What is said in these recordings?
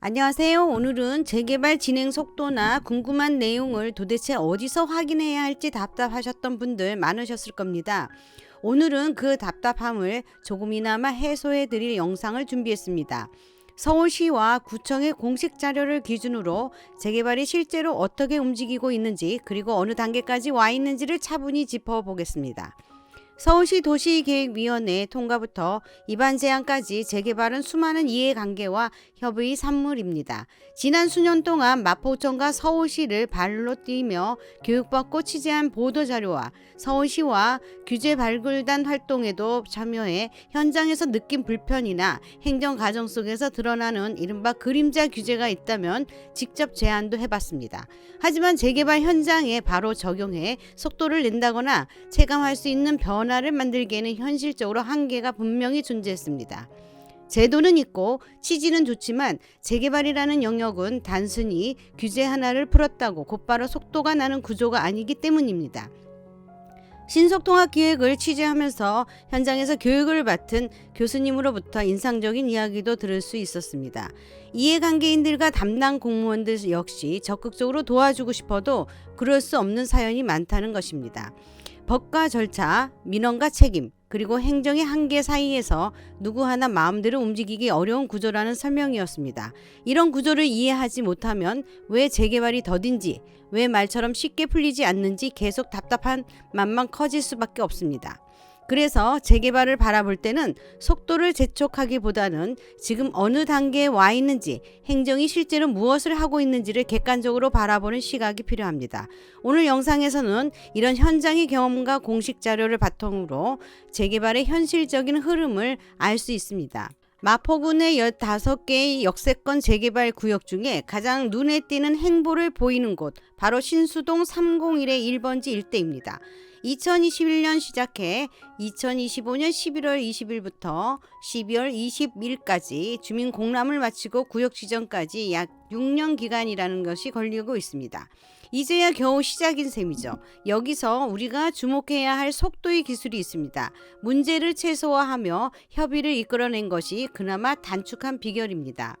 안녕하세요. 오늘은 재개발 진행 속도나 궁금한 내용을 도대체 어디서 확인해야 할지 답답하셨던 분들 많으셨을 겁니다. 오늘은 그 답답함을 조금이나마 해소해 드릴 영상을 준비했습니다. 서울시와 구청의 공식 자료를 기준으로 재개발이 실제로 어떻게 움직이고 있는지 그리고 어느 단계까지 와 있는지를 차분히 짚어보겠습니다. 서울시 도시계획위원회 통과부터 입안 제한까지 재개발은 수많은 이해관계와 협의 산물입니다. 지난 수년 동안 마포구청과 서울시를 발로 뛰며 교육받고 취재한 보도자료와 서울시와 규제 발굴단 활동에도 참여해 현장에서 느낀 불편이나 행정 과정 속에서 드러나는 이른바 그림자 규제가 있다면 직접 제안도 해봤습니다. 하지만 재개발 현장에 바로 적용해 속도를 낸다거나 체감할 수 있는 변화 를 만들기에는 현실적으로 한계가 분명히 존재했습니다. 제도는 있고 취지는 좋지만 재개발이라는 영역은 단순히 규제 하나를 풀었다고 곧바로 속도가 나는 구조가 아니기 때문입니다. 신속통합 기획을 취재하면서 현장에서 교육을 맡은 교수님으로부터 인상적인 이야기도 들을 수 있었습니다. 이해관계인들과 담당 공무원들 역시 적극적으로 도와주고 싶어도 그럴 수 없는 사연이 많다는 것입니다. 법과 절차, 민원과 책임, 그리고 행정의 한계 사이에서 누구 하나 마음대로 움직이기 어려운 구조라는 설명이었습니다. 이런 구조를 이해하지 못하면 왜 재개발이 더딘지, 왜 말처럼 쉽게 풀리지 않는지 계속 답답한 맘만 커질 수밖에 없습니다. 그래서 재개발을 바라볼 때는 속도를 재촉하기보다는 지금 어느 단계에 와 있는지 행정이 실제로 무엇을 하고 있는지를 객관적으로 바라보는 시각이 필요합니다. 오늘 영상에서는 이런 현장의 경험과 공식 자료를 바탕으로 재개발의 현실적인 흐름을 알 수 있습니다. 마포군의 15개의 역세권 재개발 구역 중에 가장 눈에 띄는 행보를 보이는 곳 바로 신수동 301의 1번지 일대입니다. 2021년 시작해 2025년 11월 20일부터 12월 20일까지 주민 공람을 마치고 구역 지정까지 약 6년 기간이라는 것이 걸리고 있습니다. 이제야 겨우 시작인 셈이죠. 여기서 우리가 주목해야 할 속도의 기술이 있습니다. 문제를 최소화하며 협의를 이끌어낸 것이 그나마 단축한 비결입니다.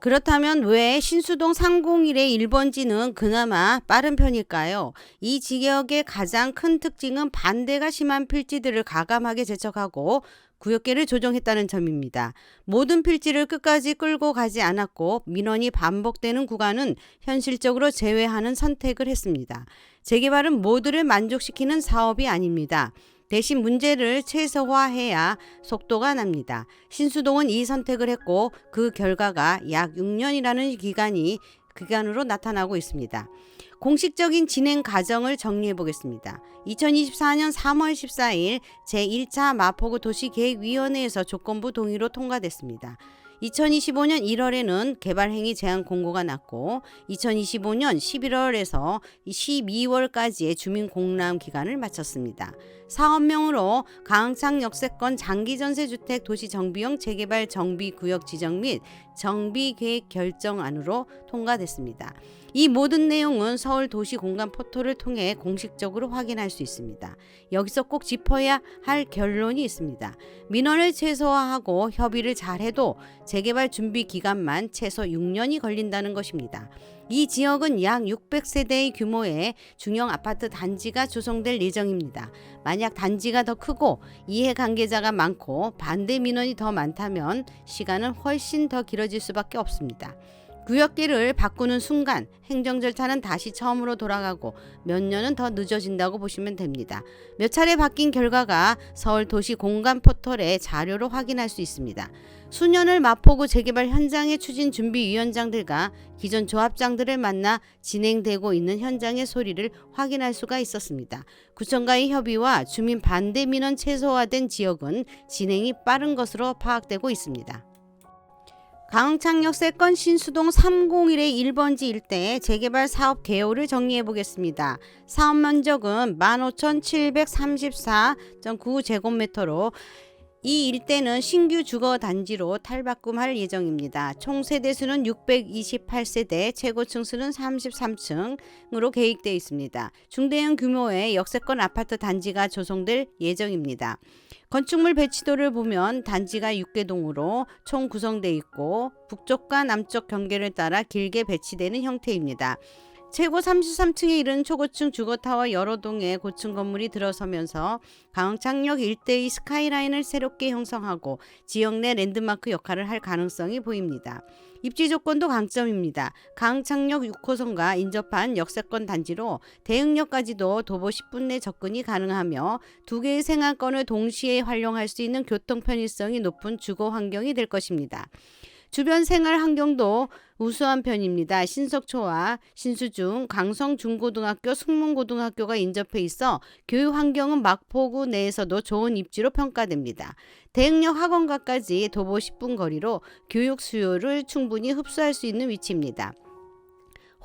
그렇다면 왜 신수동 301의 1번지는 그나마 빠른 편일까요? 이 지역의 가장 큰 특징은 반대가 심한 필지들을 가감하게 제척하고 구역계를 조정했다는 점입니다. 모든 필지를 끝까지 끌고 가지 않았고 민원이 반복되는 구간은 현실적으로 제외하는 선택을 했습니다. 재개발은 모두를 만족시키는 사업이 아닙니다. 대신 문제를 최소화해야 속도가 납니다. 신수동은 이 선택을 했고 그 결과가 약 6년이라는 기간이 기간으로 나타나고 있습니다. 공식적인 진행 과정을 정리해 보겠습니다. 2024년 3월 14일 제1차 마포구 도시계획위원회에서 조건부 동의로 통과됐습니다. 2025년 1월에는 개발행위 제한 공고가 났고 2025년 11월에서 12월까지의 주민 공람 기간을 마쳤습니다. 사업명으로 강창 역세권 장기전세주택 도시정비용 재개발 정비구역 지정 및 정비계획 결정안으로 통과됐습니다. 이 모든 내용은 서울 도시 공간 포털을 통해 공식적으로 확인할 수 있습니다. 여기서 꼭 짚어야 할 결론이 있습니다. 민원을 최소화하고 협의를 잘해도 재개발 준비 기간만 최소 6년이 걸린다는 것입니다. 이 지역은 약 600세대의 규모의 중형 아파트 단지가 조성될 예정입니다. 만약 단지가 더 크고 이해관계자가 많고 반대 민원이 더 많다면 시간은 훨씬 더 길어질 수밖에 없습니다. 구역계를 바꾸는 순간 행정 절차는 다시 처음으로 돌아가고 몇 년은 더 늦어진다고 보시면 됩니다. 몇 차례 바뀐 결과가 서울 도시 공간 포털의 자료로 확인할 수 있습니다. 수년을 마포구 재개발 현장의 추진 준비 위원장들과 기존 조합장들을 만나 진행되고 있는 현장의 소리를 확인할 수가 있었습니다. 구청과의 협의와 주민 반대 민원 최소화된 지역은 진행이 빠른 것으로 파악되고 있습니다. 강창역 세건 신수동 301의 1번지 일대 재개발 사업 개요를 정리해 보겠습니다. 사업 면적은 15,734.9제곱미터로 이 일대는 신규 주거 단지로 탈바꿈할 예정입니다. 총 세대 수는 628세대, 최고 층 수는 33층으로 계획되어 있습니다. 중대형 규모의 역세권 아파트 단지가 조성될 예정입니다. 건축물 배치도를 보면 단지가 6개동으로 총 구성돼 있고 북쪽과 남쪽 경계를 따라 길게 배치되는 형태입니다. 최고 33층에 이른 초고층 주거타워 여러 동의 고층 건물이 들어서면서 강창역 일대의 스카이라인을 새롭게 형성하고 지역 내 랜드마크 역할을 할 가능성이 보입니다. 입지 조건도 강점입니다. 강창역 6호선과 인접한 역세권 단지로 대흥역까지도 도보 10분 내 접근이 가능하며 두 개의 생활권을 동시에 활용할 수 있는 교통 편의성이 높은 주거 환경이 될 것입니다. 주변 생활 환경도 우수한 편입니다. 신석초와 신수중, 강성중고등학교, 숙문고등학교가 인접해 있어 교육 환경은 마포구 내에서도 좋은 입지로 평가됩니다. 대흥역 학원가까지 도보 10분 거리로 교육 수요를 충분히 흡수할 수 있는 위치입니다.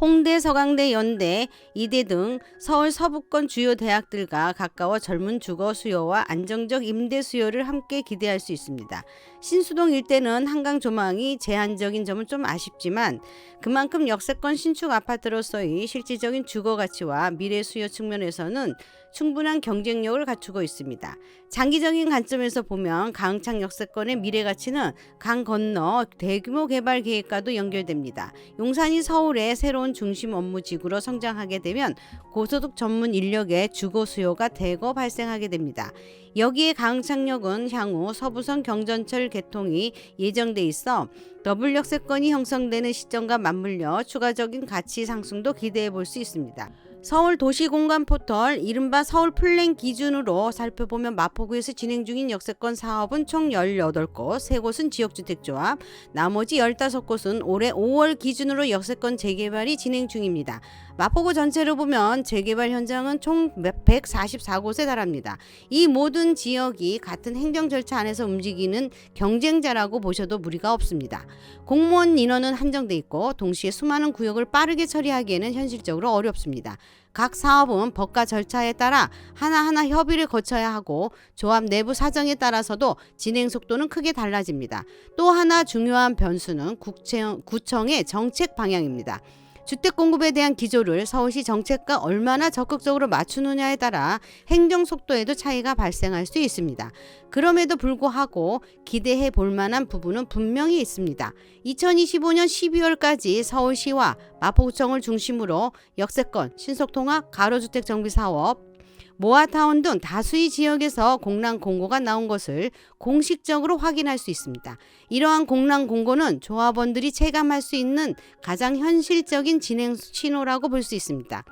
홍대, 서강대, 연대, 이대 등 서울 서부권 주요 대학들과 가까워 젊은 주거 수요와 안정적 임대 수요를 함께 기대할 수 있습니다. 신수동 일대는 한강 조망이 제한적인 점은 좀 아쉽지만 그만큼 역세권 신축 아파트로서의 실질적인 주거 가치와 미래 수요 측면에서는 충분한 경쟁력을 갖추고 있습니다. 장기적인 관점에서 보면 강창 역세권의 미래 가치는 강 건너 대규모 개발 계획과도 연결됩니다. 용산이 서울의 새로운 중심 업무 지구로 성장하게 되면 고소득 전문 인력의 주거 수요가 대거 발생하게 됩니다. 여기에 강창역은 향후 서부선 경전철 개통이 예정돼 있어 더블 역세권이 형성되는 시점과 맞물려 추가적인 가치 상승도 기대해 볼 수 있습니다. 서울 도시공간 포털 이른바 서울 플랜 기준으로 살펴보면 마포구에서 진행 중인 역세권 사업은 총 18곳, 3곳은 지역주택조합, 나머지 15곳은 올해 5월 기준으로 역세권 재개발이 진행 중입니다. 마포구 전체로 보면 재개발 현장은 총 144곳에 달합니다. 이 모든 지역이 같은 행정 절차 안에서 움직이는 경쟁자라고 보셔도 무리가 없습니다. 공무원 인원은 한정돼 있고 동시에 수많은 구역을 빠르게 처리하기에는 현실적으로 어렵습니다. 각 사업은 법과 절차에 따라 하나하나 협의를 거쳐야 하고 조합 내부 사정에 따라서도 진행 속도는 크게 달라집니다. 또 하나 중요한 변수는 국청, 구청의 정책 방향입니다. 주택 공급에 대한 기조를 서울시 정책과 얼마나 적극적으로 맞추느냐에 따라 행정 속도에도 차이가 발생할 수 있습니다. 그럼에도 불구하고 기대해 볼 만한 부분은 분명히 있습니다. 2025년 12월까지 서울시와 마포구청을 중심으로 역세권, 신속통합, 가로주택 정비 사업, 모아타운 등 다수의 지역에서 공란 공고가 나온 것을 공식적으로 확인할 수 있습니다. 이러한 공란 공고는 조합원들이 체감할 수 있는 가장 현실적인 진행 신호라고 볼 수 있습니다.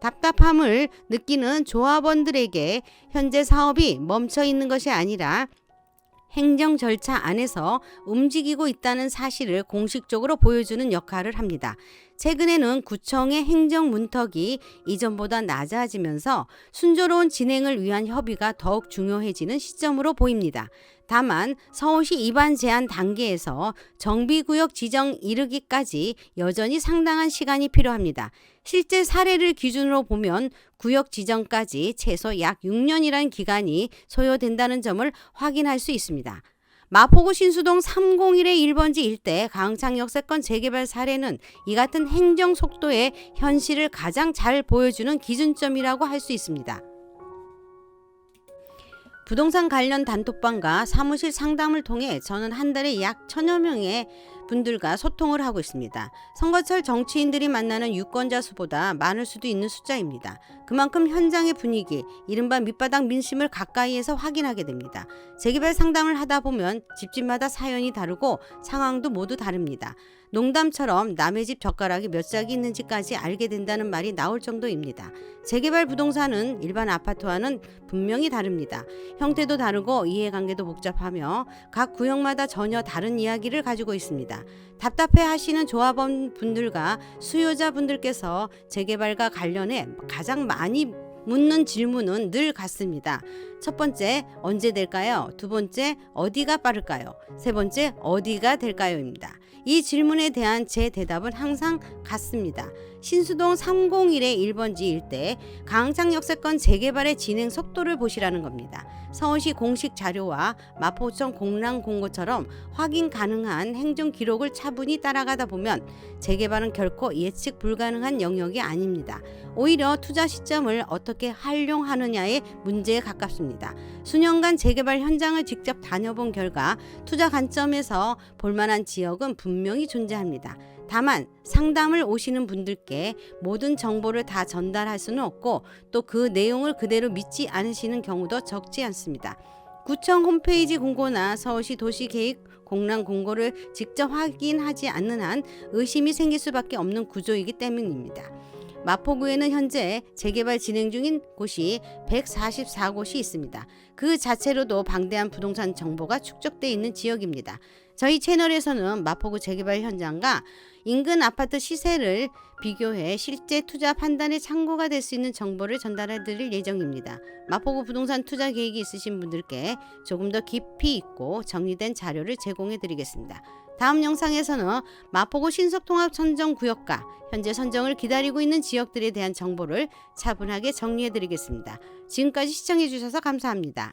답답함을 느끼는 조합원들에게 현재 사업이 멈춰 있는 것이 아니라 행정 절차 안에서 움직이고 있다는 사실을 공식적으로 보여주는 역할을 합니다. 최근에는 구청의 행정 문턱이 이전보다 낮아지면서 순조로운 진행을 위한 협의가 더욱 중요해지는 시점으로 보입니다. 다만 서울시 입안 제한 단계에서 정비구역 지정 이르기까지 여전히 상당한 시간이 필요합니다. 실제 사례를 기준으로 보면 구역 지정까지 최소 약 6년이라는 기간이 소요된다는 점을 확인할 수 있습니다. 마포구 신수동 301의 1번지 일대 강창 역 세권 재개발 사례는 이 같은 행정 속도의 현실을 가장 잘 보여주는 기준점이라고 할 수 있습니다. 부동산 관련 단톡방과 사무실 상담을 통해 저는 한 달에 약 천여 명의 분들과 소통을 하고 있습니다. 선거철 정치인들이 만나는 유권자 수보다 많을 수도 있는 숫자입니다. 그만큼 현장의 분위기, 이른바 밑바닥 민심을 가까이에서 확인하게 됩니다. 재개발 상담을 하다 보면 집집마다 사연이 다르고 상황도 모두 다릅니다. 농담처럼 남의 집 젓가락이 몇 짝이 있는지까지 알게 된다는 말이 나올 정도입니다. 재개발 부동산은 일반 아파트와는 분명히 다릅니다. 형태도 다르고 이해관계도 복잡하며 각 구역마다 전혀 다른 이야기를 가지고 있습니다. 답답해 하시는 조합원 분들과 수요자 분들께서 재개발과 관련해 가장 많이 묻는 질문은 늘 같습니다. 첫 번째, 언제 될까요? 두 번째, 어디가 빠를까요? 세 번째, 어디가 될까요?입니다. 이 질문에 대한 제 대답은 항상 같습니다. 신수동 301의 1번지 일대 강창 역세권 재개발의 진행 속도를 보시라는 겁니다. 서울시 공식 자료와 마포청 공랑 공고처럼 확인 가능한 행정 기록을 차분히 따라가다 보면 재개발은 결코 예측 불가능한 영역이 아닙니다. 오히려 투자 시점을 어떻게 활용하느냐의 문제에 가깝습니다. 수년간 재개발 현장을 직접 다녀본 결과 투자 관점에서 볼만한 지역은 분명히 존재합니다. 다만 상담을 오시는 분들께 모든 정보를 다 전달할 수는 없고 또 그 내용을 그대로 믿지 않으시는 경우도 적지 않습니다. 구청 홈페이지 공고나 서울시 도시계획 공란 공고를 직접 확인하지 않는 한 의심이 생길 수밖에 없는 구조이기 때문입니다. 마포구에는 현재 재개발 진행 중인 곳이 144곳이 있습니다. 그 자체로도 방대한 부동산 정보가 축적돼 있는 지역입니다. 저희 채널에서는 마포구 재개발 현장과 인근 아파트 시세를 비교해 실제 투자 판단의 참고가 될 수 있는 정보를 전달해 드릴 예정입니다. 마포구 부동산 투자 계획이 있으신 분들께 조금 더 깊이 있고 정리된 자료를 제공해 드리겠습니다. 다음 영상에서는 마포구 신속통합 선정 구역과 현재 선정을 기다리고 있는 지역들에 대한 정보를 차분하게 정리해 드리겠습니다. 지금까지 시청해 주셔서 감사합니다.